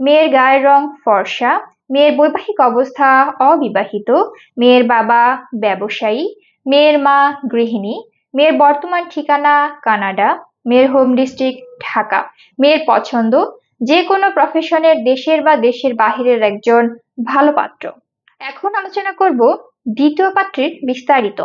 মেয়ের গায়ের রং ফর্সা, মেয়ের বৈবাহিক অবস্থা অবিবাহিত, মেয়ের বাবা ব্যবসায়ী, মেয়ের মা গৃহিণী, মেয়ের বর্তমান ঠিকানা কানাডা, মেয়ের হোম ডিস্ট্রিক্ট ঢাকা, মেয়ের পছন্দ, যে কোনো প্রফেশনের দেশের বা দেশের বাহিরের একজন ভালো পাত্র। এখন আলোচনা করব দ্বিতীয় পাত্রের বিস্তারিত।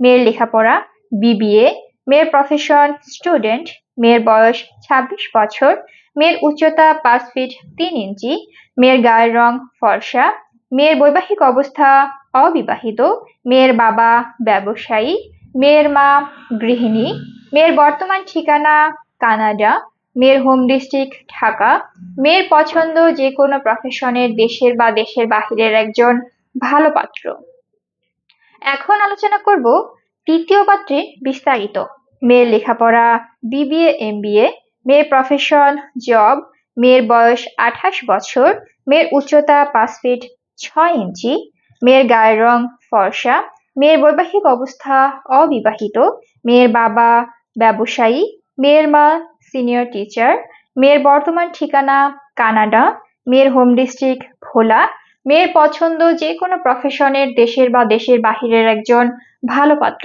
মেয়ের লেখাপড়া বিবিএ মেয়ের প্রফেশন স্টুডেন্ট মেয়ের বয়স ২৬ বছর মেয়ের উচ্চতা পাঁচ ফিট তিন ইঞ্চি, মেয়ের গায়ের রং ফর্সা, মেয়ের বৈবাহিক অবস্থা অবিবাহিত, মেয়ের বাবা ব্যবসায়ী, মেয়ের মা গৃহিণী, মেয়ের বর্তমান ঠিকানা কানাডা, মেয়ের হোম ডিস্ট্রিক্ট ঢাকা, মেয়ের পছন্দ যে কোনো প্রফেশনের দেশের বা দেশের বাহিরের একজন ভালো পাত্র। এখন আলোচনা করব তৃতীয় পাত্রে বিস্তারিত। মেয়ের লেখাপড়া বিবিএ এমবিএ মেয়ের প্রফেশন জব মেয়ের বয়স আঠাশ বছর, মেয়ের উচ্চতা পাঁচ ফিট ছয় ইঞ্চি, মেয়ের গায়ের রং ফর্সা, মেয়ের বৈবাহিক অবস্থা অবিবাহিত, মেয়ের বাবা ব্যবসায়ী, মেয়ের মা সিনিয়র টিচার মেয়ের বর্তমান ঠিকানা কানাডা, মেয়ের হোম ডিস্ট্রিক্ট ভোলা, মেয়ের পছন্দ যে কোনো প্রফেশনের দেশের বা দেশের বাহিরের একজন ভালো পাত্র।